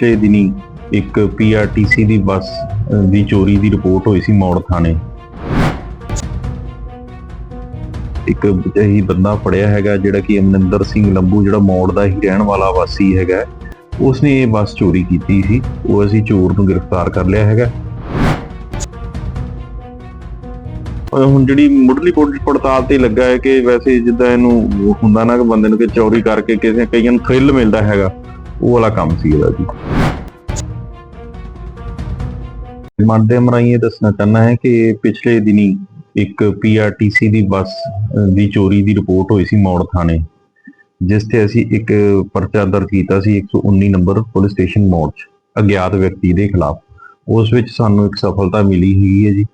ਪਿਛਲੇ ਦਿਨੀ ਇੱਕ ਪੀਆਰਟੀਸੀ ਦੀ ਬੱਸ ਦੀ ਚੋਰੀ ਦੀ ਰਿਪੋਰਟ ਹੋਈ ਸੀ ਮੌੜ ਥਾਣੇ। ਇੱਕ ਹੀ ਬੰਦਾ ਫੜਿਆ ਹੈਗਾ ਜਿਹੜਾ ਕਿ ਅਮਨਿੰਦਰ ਸਿੰਘ ਲੰਬੂ, ਜਿਹੜਾ ਮੌੜ ਦਾ ਹੀ ਰਹਿਣ ਵਾਲਾ ਵਾਸੀ ਹੈਗਾ। ਉਸਨੇ ਇਹ ਬੱਸ ਚੋਰੀ ਕੀਤੀ ਸੀ। ਉਹ ਅਸੀਂ ਚੋਰ ਨੂੰ ਗ੍ਰਿਫਤਾਰ ਕਰ ਲਿਆ ਹੈਗਾ। ਹੁਣ ਜਿਹੜੀ ਮੁੱਢਲੀ ਪੁਲਿਸ ਪੜਤਾਲ ਤੇ ਲੱਗਾ ਹੈ ਕਿ ਵੈਸੇ ਜਿੱਦਾਂ ਇਹਨੂੰ ਹੁੰਦਾ ਨਾ ਕਿ ਬੰਦੇ ਨੂੰ ਕਿ ਚੋਰੀ ਕਰਕੇ ਕਿਸੇ ਕਈਆਂ ਨੂੰ ਥ੍ਰਿਲ ਮਿਲਦਾ ਹੈਗਾ। ਉਹ ਵਾਲਾ ਕੰਮ ਸੀ ਇਹਦਾ ਜੀ। ਮਾਧਿਅਮ ਰਾਹੀਂ ਇਹ ਦੱਸਣਾ ਚਾਹੁੰਦਾ ਹੈ ਕਿ ਪਿਛਲੇ ਦਿਨੀ ਇੱਕ ਪੀਆਰਟੀਸੀ ਦੀ ਬੱਸ ਦੀ ਚੋਰੀ ਦੀ ਰਿਪੋਰਟ ਹੋਈ ਸੀ ਮੌੜ ਥਾਣੇ, ਜਿਸ ਤੇ ਅਸੀਂ ਇੱਕ ਪਰਚਾ ਦਰਜ ਕੀਤਾ ਸੀ 119 ਨੰਬਰ ਪੁਲਿਸ ਸਟੇਸ਼ਨ ਮੌੜ 'ਚ, ਅਗਿਆਤ ਵਿਅਕਤੀ ਦੇ ਖਿਲਾਫ। ਉਸ ਵਿੱਚ ਸਾਨੂੰ ਇੱਕ ਸਫਲਤਾ ਮਿਲੀ ਹੈਗੀ ਹੈ ਜੀ।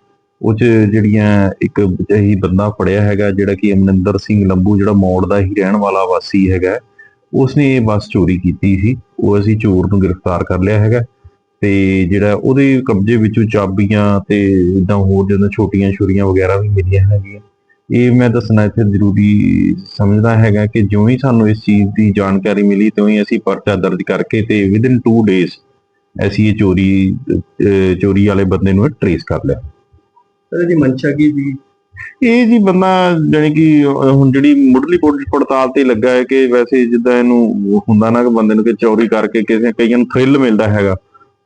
ਉਹ 'ਚ ਜਿਹੜੀਆਂ ਇੱਕ ਹੀ ਬੰਦਾ ਫੜਿਆ ਹੈਗਾ, ਜਿਹੜਾ ਕਿ ਅਮਨਿੰਦਰ ਸਿੰਘ ਲੰਬੂ, ਜਿਹੜਾ ਮੌੜ ਦਾ ਹੀ ਰਹਿਣ ਵਾਲਾ ਵਾਸੀ ਹੈਗਾ ਉਸਨੇ ਇਹ ਬੱਸ ਚੋਰੀ ਕੀਤੀ ਸੀ। ਉਹ ਅਸੀਂ ਚੋਰ ਨੂੰ ਗ੍ਰਿਫਤਾਰ ਕਰ ਲਿਆ ਹੈਗਾ। ਤੇ ਜਿਹੜਾ ਉਹਦੇ ਕਬਜ਼ੇ ਵਿੱਚੋਂ ਚਾਬੀਆਂ ਤੇ ਇਦਾਂ ਹੋਰ ਜਦੋਂ ਛੋਟੀਆਂ ਛੁਰੀਆਂ ਵਗੈਰਾ ਵੀ ਮਿਲੀਆਂ ਹੈਗੀਆਂ। ਇਹ ਮੈਂ ਦੱਸਣਾ ਇੱਥੇ ਜ਼ਰੂਰੀ ਸਮਝਦਾ ਹੈਗਾ ਕਿ ਜਿਉਂ ਹੀ ਸਾਨੂੰ ਇਸ ਚੀਜ਼ ਦੀ ਜਾਣਕਾਰੀ ਮਿਲੀ, ਤਿਉਂ ਹੀ ਅਸੀਂ ਪਰਚਾ ਦਰਜ ਕਰਕੇ ਤੇ ਵਿਦਿਨ 2 ਡੇਜ਼ ਅਸੀਂ ਇਹ ਚੋਰੀ ਚੋਰੀ ਵਾਲੇ ਬੰਦੇ ਨੂੰ ਟ੍ਰੇਸ ਕਰ ਲਿਆ। ਸਰ, ਇਹਦੀ ਮਨਸ਼ਾ ਕੀ ਸੀ? ਇਹ ਜੀ ਬੰਦਾ ਜਾਨੀ ਕਿ ਹੁਣ ਜਿਹੜੀ ਮੁੱਢਲੀ ਪੜਤਾਲ ਤੇ ਲੱਗਾ ਹੈ ਕਿ ਵੈਸੇ ਜਿੱਦਾਂ ਇਹਨੂੰ ਹੁੰਦਾ ਨਾ ਕਿ ਬੰਦੇ ਨੂੰ ਕਿ ਚੋਰੀ ਕਰਕੇ ਕਿਸੇ ਕਈਆਂ ਨੂੰ ਥ੍ਰਿਲ ਮਿਲਦਾ ਹੈਗਾ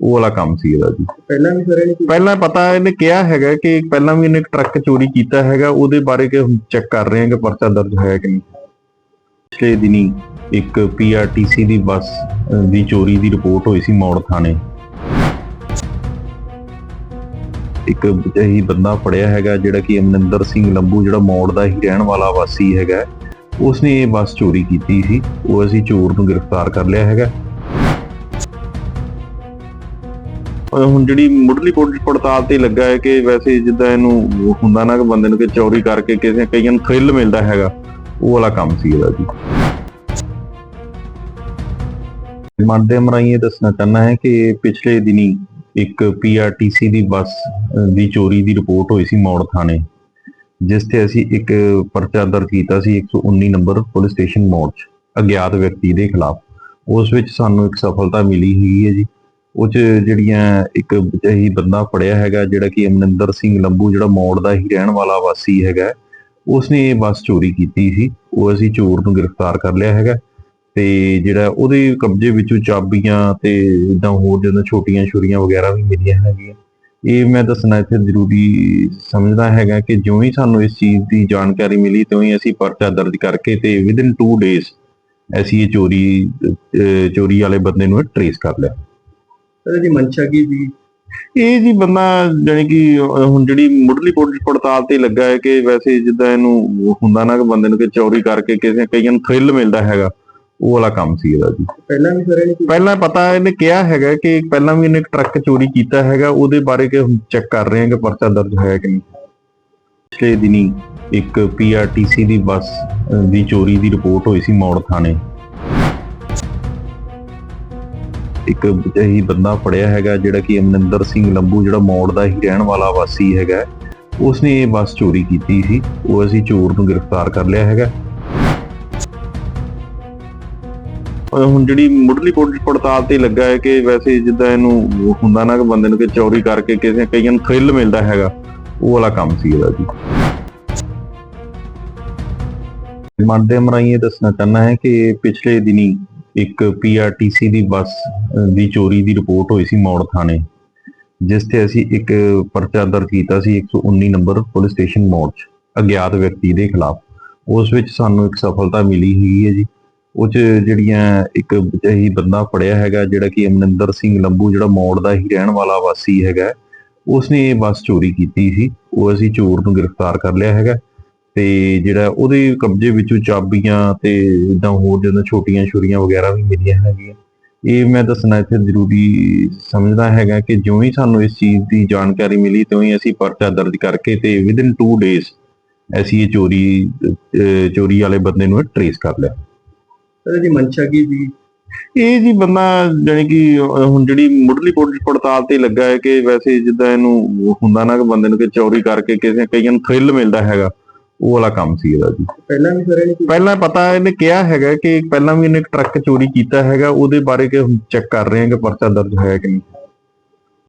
ਉਹ ਵਾਲਾ ਕੰਮ ਸੀ ਇਹਦਾ ਜੀ। ਪਹਿਲਾਂ ਵੀ ਇਹਨੇ ਕੋਈ ਪਹਿਲਾਂ ਪਤਾ ਇਹਨੇ ਕਿਹਾ ਹੈਗਾ ਕਿ ਪਹਿਲਾਂ ਵੀ ਇਹਨੇ ਇੱਕ ਟਰੱਕ ਚੋਰੀ ਕੀਤਾ ਹੈਗਾ ਉਹਦੇ ਬਾਰੇ ਕਿ ਚੈੱਕ ਕਰ ਰਹੇ ਹਾਂ ਕਿ ਪਰਚਾ ਦਰਜ ਹੋਇਆ ਕਿ ਨਹੀਂ। ਪਿਛਲੇ ਦਿਨੀ ਇੱਕ ਪੀਆਰਟੀਸੀ ਦੀ ਬੱਸ ਦੀ ਚੋਰੀ ਦੀ ਰਿਪੋਰਟ ਹੋਈ ਸੀ ਮੌੜ ਥਾਣੇ। ਇੱਕ ਹੀ ਬੰਦਾ ਫੜਿਆ ਹੈਗਾ ਜਿਹੜਾ ਕਿ ਅਮਨਿੰਦਰ ਸਿੰਘ ਲੰਬੂ, ਜਿਹੜਾ ਮੌੜ ਦਾ ਹੀ ਰਹਿਣ ਵਾਲਾ ਵਾਸੀ ਹੈਗਾ। ਉਸਨੇ ਇਹ ਬੱਸ ਚੋਰੀ ਕੀਤੀ ਸੀ। ਉਹ ਅਸੀਂ ਚੋਰ ਨੂੰ ਗ੍ਰਿਫਤਾਰ ਕਰ ਲਿਆ ਹੈਗਾ। ਹੁਣ ਜਿਹੜੀ ਮੁੱਢਲੀ ਪੜਤਾਲ ਤੇ ਲੱਗਾ ਹੈ ਕਿ ਵੈਸੇ ਜਿੱਦਾਂ ਇਹਨੂੰ ਹੁੰਦਾ ਨਾ ਕਿ ਬੰਦੇ ਨੂੰ ਕਿ ਚੋਰੀ ਕਰਕੇ ਕਿਸੇ, ਕਈਆਂ ਨੂੰ ਥ੍ਰਿਲ ਮਿਲਦਾ ਹੈਗਾ, ਉਹ ਵਾਲਾ ਕੰਮ ਸੀ ਇਹਦਾ ਜੀ। ਮਾਧਿਅਮ ਰਾਹੀਂ ਇਹ ਦੱਸਣਾ ਚਾਹੁੰਦਾ ਹੈ ਕਿ ਪਿਛਲੇ ਦਿਨੀ ਇੱਕ ਪੀਆਰਟੀਸੀ ਦੀ ਬੱਸ ਦੀ ਚੋਰੀ ਦੀ ਰਿਪੋਰਟ ਹੋਈ ਸੀ ਮੌੜ ਥਾਣੇ, ਜਿਸ ਤੇ ਅਸੀਂ ਇੱਕ ਪਰਚਾ ਦਰਜ ਕੀਤਾ ਸੀ 119 ਨੰਬਰ ਪੁਲਿਸ ਸਟੇਸ਼ਨ ਮੌੜ 'ਚ, ਅਗਿਆਤ ਵਿਅਕਤੀ ਦੇ ਖਿਲਾਫ। ਉਸ ਵਿੱਚ ਸਾਨੂੰ ਇੱਕ ਸਫਲਤਾ ਮਿਲੀ ਹੈਗੀ ਹੈ ਜੀ। ਉਹ 'ਚ ਜਿਹੜੀਆਂ ਇੱਕ ਹੀ ਬੰਦਾ ਫੜਿਆ ਹੈਗਾ, ਜਿਹੜਾ ਕਿ ਅਮਨਿੰਦਰ ਸਿੰਘ ਲੰਬੂ, ਜਿਹੜਾ ਮੌੜ ਦਾ ਹੀ ਰਹਿਣ ਵਾਲਾ ਵਾਸੀ ਹੈਗਾ, ਉਸਨੇ ਇਹ ਬੱਸ ਚੋਰੀ ਕੀਤੀ ਸੀ। ਉਹ ਅਸੀਂ ਚੋਰ ਨੂੰ ਗ੍ਰਿਫਤਾਰ ਕਰ ਲਿਆ ਹੈਗਾ। ਤੇ ਜਿਹੜਾ ਉਹਦੇ ਕਬਜ਼ੇ ਵਿੱਚੋਂ ਚਾਬੀਆਂ ਤੇ ਇਦਾਂ ਹੋਰ ਜਦੋਂ ਛੋਟੀਆਂ ਛੁਰੀਆਂ ਵਗੈਰਾ ਵੀ ਮਿਲੀਆਂ ਹੈਗੀਆਂ। ਇਹ ਮੈਂ ਦੱਸਣਾ ਇੱਥੇ ਜ਼ਰੂਰੀ ਸਮਝਦਾ ਹੈਗਾ ਕਿ ਜਿਉਂ ਹੀ ਸਾਨੂੰ ਇਸ ਚੀਜ਼ ਦੀ ਜਾਣਕਾਰੀ ਮਿਲੀ ਤਿਉਂ ਹੀ ਅਸੀਂ ਪਰਚਾ ਦਰਜ ਕਰਕੇ ਤੇ ਵਿਦਿਨ 2 ਡੇਜ਼ ਅਸੀਂ ਇਹ ਚੋਰੀ ਚੋਰੀ ਵਾਲੇ ਬੰਦੇ ਨੂੰ ਟ੍ਰੇਸ ਕਰ ਲਿਆ। ਸਰ ਇਹਦੀ ਮਨਸ਼ਾ ਕੀ ਸੀ? ਇਹ ਜੀ ਬੰਦਾ ਜਾਨੀ ਕਿ ਹੁਣ ਜਿਹੜੀ ਮੁੱਢਲੀ ਪੜਤਾਲ ਤੇ ਲੱਗਾ ਹੈ ਕਿ ਵੈਸੇ ਜਿੱਦਾਂ ਇਹਨੂੰ ਹੁੰਦਾ ਨਾ ਕਿ ਬੰਦੇ ਨੂੰ ਕਿ ਚੋਰੀ ਕਰਕੇ ਕਿਸੇ ਕਈਆਂ ਨੂੰ ਥ੍ਰਿਲ ਮਿਲਦਾ ਹੈਗਾ। ਉਹ ਵਾਲਾ ਕੰਮ ਸੀ ਇਹਦਾ ਜੀ। ਪਹਿਲਾਂ ਵੀ ਇਹਨੇ ਕੋਈ ਪਹਿਲਾਂ ਪਤਾ ਇਹਨੇ ਕਿਹਾ ਹੈਗਾ ਕਿ ਪਹਿਲਾਂ ਵੀ ਇਹਨੇ ਟਰੱਕ ਚੋਰੀ ਕੀਤਾ ਹੈਗਾ ਉਹਦੇ ਬਾਰੇ ਕਿ ਚੈੱਕ ਕਰ ਰਹੇ ਹਾਂ ਕਿ ਪਰਚਾ ਦਰਜ ਹੋਇਆ ਕਿ ਨਹੀਂ। ਪਿਛਲੇ ਦਿਨੀ ਇੱਕ ਪੀਆਰਟੀਸੀ ਦੀ ਬੱਸ ਦੀ ਚੋਰੀ ਦੀ ਰਿਪੋਰਟ ਹੋਈ ਸੀ ਮੌੜ ਥਾਣੇ। ਇੱਕ ਹੀ ਬੰਦਾ ਫੜਿਆ ਹੈਗਾ ਜਿਹੜਾ ਕਿ ਅਮਨਿੰਦਰ ਸਿੰਘ ਲੰਬੂ ਜਿਹੜਾ ਮੌੜ ਦਾ ਹੀ ਰਹਿਣ ਵਾਲਾ ਵਾਸੀ ਹੈਗਾ ਉਸਨੇ ਇਹ ਬੱਸ ਚੋਰੀ ਕੀਤੀ ਸੀ। ਉਹ ਅਸੀਂ ਚੋਰ ਨੂੰ ਗ੍ਰਿਫਤਾਰ ਕਰ ਲਿਆ ਹੈਗਾ। ਹੁਣ ਜਿਹੜੀ ਮੁੱਢਲੀ ਪੁਲਿਸ ਪੜਤਾਲ ਤੇ ਲੱਗਾ ਹੈ ਕਿ ਵੈਸੇ ਜਿੱਦਾਂ ਇਹਨੂੰ ਹੁੰਦਾ ਨਾ ਕਿ ਬੰਦੇ ਨੂੰ ਕਿ ਚੋਰੀ ਕਰਕੇ ਕਿਸੇ ਕਈਆਂ ਨੂੰ ਥ੍ਰਿਲ ਮਿਲਦਾ ਹੈਗਾ, ਉਹ ਵਾਲਾ ਕੰਮ ਸੀ ਇਹਦਾ ਜੀ। ਮਾਧਿਅਮ ਰਾਹੀਂ ਇਹ ਦੱਸਣਾ ਚਾਹੁੰਦਾ ਹੈ ਕਿ ਪਿਛਲੇ ਦਿਨੀ ਇੱਕ ਪੀਆਰਟੀਸੀ ਦੀ ਬੱਸ ਦੀ ਚੋਰੀ ਦੀ ਰਿਪੋਰਟ ਹੋਈ ਸੀ ਮੌੜ ਥਾਣੇ, ਜਿਸ ਤੇ ਅਸੀਂ ਇੱਕ ਪਰਚਾ ਦਰਜ ਕੀਤਾ ਸੀ 119 ਨੰਬਰ ਪੁਲਿਸ ਸਟੇਸ਼ਨ ਮੌੜ 'ਚ, ਅਗਿਆਤ ਵਿਅਕਤੀ ਦੇ ਖਿਲਾਫ। ਉਸ ਵਿੱਚ ਸਾਨੂੰ ਇੱਕ ਸਫਲਤਾ ਮਿਲੀ ਹੋਈ ਹੈ ਜੀ। ਉਹ 'ਚ ਜਿਹੜੀਆਂ ਇੱਕ ਹੀ ਬੰਦਾ ਫੜਿਆ ਹੈਗਾ, ਜਿਹੜਾ ਕਿ ਅਮਨਿੰਦਰ ਸਿੰਘ ਲੰਬੂ, ਜਿਹੜਾ ਮੌੜ ਦਾ ਹੀ ਰਹਿਣ ਵਾਲਾ ਵਾਸੀ ਹੈਗਾ, ਉਸਨੇ ਇਹ ਬੱਸ ਚੋਰੀ ਕੀਤੀ ਸੀ। ਉਹ ਅਸੀਂ ਚੋਰ ਨੂੰ ਗ੍ਰਿਫਤਾਰ ਕਰ ਲਿਆ ਹੈਗਾ ਤੇ ਜਿਹੜਾ ਉਹਦੇ ਕਬਜ਼ੇ ਵਿੱਚੋਂ ਚਾਬੀਆਂ ਤੇ ਇਦਾਂ ਹੋਰ ਜਦੋਂ ਛੋਟੀਆਂ ਛੁਰੀਆਂ ਵਗੈਰਾ ਵੀ ਮਿਲੀਆਂ ਹੈਗੀਆਂ। ਇਹ ਮੈਂ ਦੱਸਣਾ ਇੱਥੇ ਜ਼ਰੂਰੀ ਸਮਝਦਾ ਹੈਗਾ ਕਿ ਜਿਉਂ ਹੀ ਸਾਨੂੰ ਇਸ ਚੀਜ਼ ਦੀ ਜਾਣਕਾਰੀ ਮਿਲੀ, ਤਿਉਂ ਹੀ ਅਸੀਂ ਪਰਚਾ ਦਰਜ ਕਰਕੇ ਤੇ ਵਿਦਿਨ 2 ਡੇਜ਼ ਅਸੀਂ ਇਹ ਚੋਰੀ ਚੋਰੀ ਵਾਲੇ ਬੰਦੇ ਨੂੰ ਟ੍ਰੇਸ ਕਰ ਲਿਆ। ਇਹਦੀ ਮਨਸ਼ਾ ਕੀ ਸੀ? ਇਹ ਜੀ ਬੰਦਾ ਜਾਨੀ ਕਿ ਹੁਣ ਜਿਹੜੀ ਮੁੱਢਲੀ ਪੜਤਾਲ ਤੇ ਲੱਗਾ ਹੈ ਕਿ ਵੈਸੇ ਜਿੱਦਾਂ ਇਹਨੂੰ ਹੁੰਦਾ ਨਾ ਕਿ ਬੰਦੇ ਨੂੰ ਕਿ ਚੋਰੀ ਕਰਕੇ ਕਿਸੇ ਕਈਆਂ ਨੂੰ ਥ੍ਰਿਲ ਮਿਲਦਾ ਹੈਗਾ ਉਹ ਵਾਲਾ ਕੰਮ ਸੀ ਇਹਦਾ ਜੀ। ਪਹਿਲਾਂ ਵੀ ਇਹਨੇ ਕੋਈ ਪਹਿਲਾਂ ਪਤਾ ਇਹਨੇ ਕਿਹਾ ਹੈਗਾ ਕਿ ਪਹਿਲਾਂ ਵੀ ਇਹਨੇ ਇੱਕ ਟਰੱਕ ਚੋਰੀ ਕੀਤਾ ਹੈਗਾ ਉਹਦੇ ਬਾਰੇ ਕਿ ਚੈੱਕ ਕਰ ਰਹੇ ਹਾਂ ਕਿ ਪਰਚਾ ਦਰਜ ਹੋਇਆ ਕਿ ਨਹੀਂ।